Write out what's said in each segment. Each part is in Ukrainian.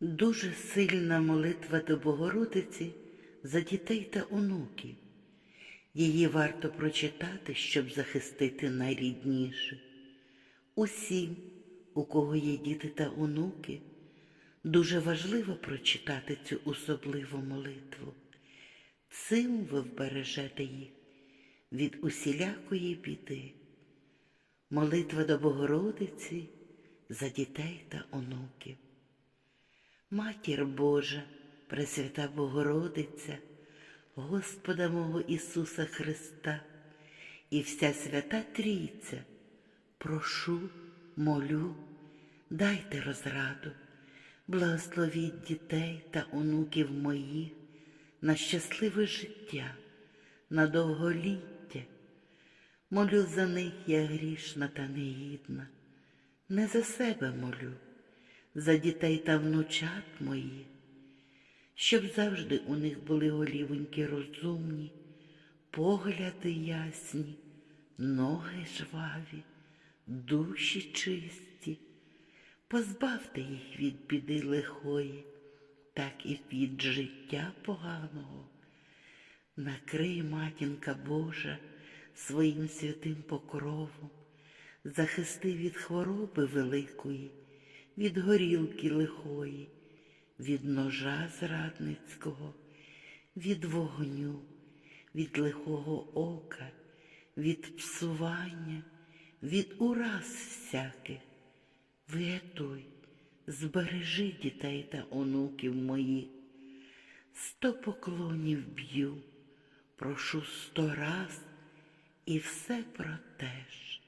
Дуже сильна молитва до Богородиці за дітей та онуків. Її варто прочитати, щоб захистити найрідніше. Усім, у кого є діти та онуки, дуже важливо прочитати цю особливу молитву. Цим ви вбережете їх від усілякої біди. Молитва до Богородиці за дітей та онуків. Матір Божа, Пресвята Богородиця, Господа мого Ісуса Христа і вся свята Трійця, прошу, молю, дайте розраду, благословіть дітей та онуків моїх на щасливе життя, на довголіття. Молю за них я грішна та негідна, не за себе молю, за дітей та внучат моїх, щоб завжди у них були голівоньки розумні, погляди ясні, ноги жваві, душі чисті. Позбавте їх від біди лихої, так і від життя поганого. Накрий, матінка Божа, своїм святим покровом, захисти від хвороби великої, від горілки лихої, від ножа зрадницького, від вогню, від лихого ока, від псування, від ураз всяких. Врятуй, збережи дітей та онуків моїх. Сто поклонів б'ю, прошу сто раз і все про те ж.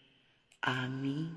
Амінь.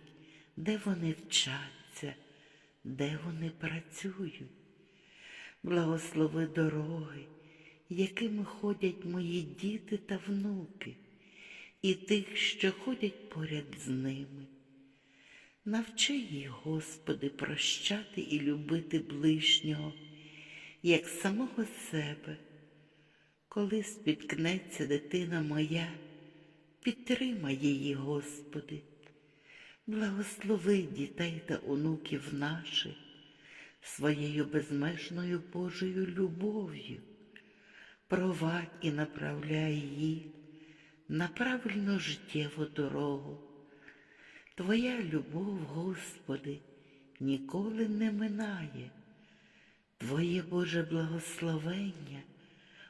де вони вчаться, де вони працюють. Благослови дороги, якими ходять мої діти та внуки, і тих, що ходять поряд з ними. Навчи їх, Господи, прощати і любити ближнього, як самого себе. Коли спіткнеться дитина моя, підтримай її, Господи, благослови дітей та онуків наших своєю безмежною Божою любов'ю, провадь і направляй їх на правильну життєву дорогу. Твоя любов, Господи, ніколи не минає, Твоє Боже благословення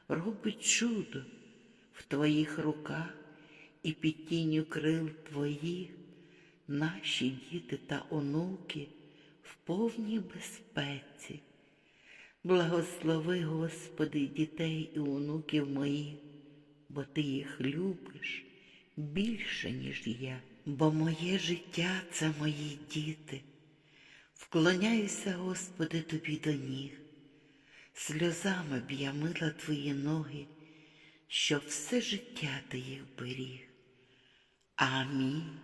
робить чудо в Твоїх руках і під тінню крил Твоїх наші діти та онуки в повній безпеці. Благослови, Господи, дітей і онуків моїх, бо Ти їх любиш більше, ніж я, бо моє життя це мої діти. Вклоняюся, Господи, Тобі до ніг, сльозами б я мила Твої ноги, щоб все життя Ти їх беріг. Амінь.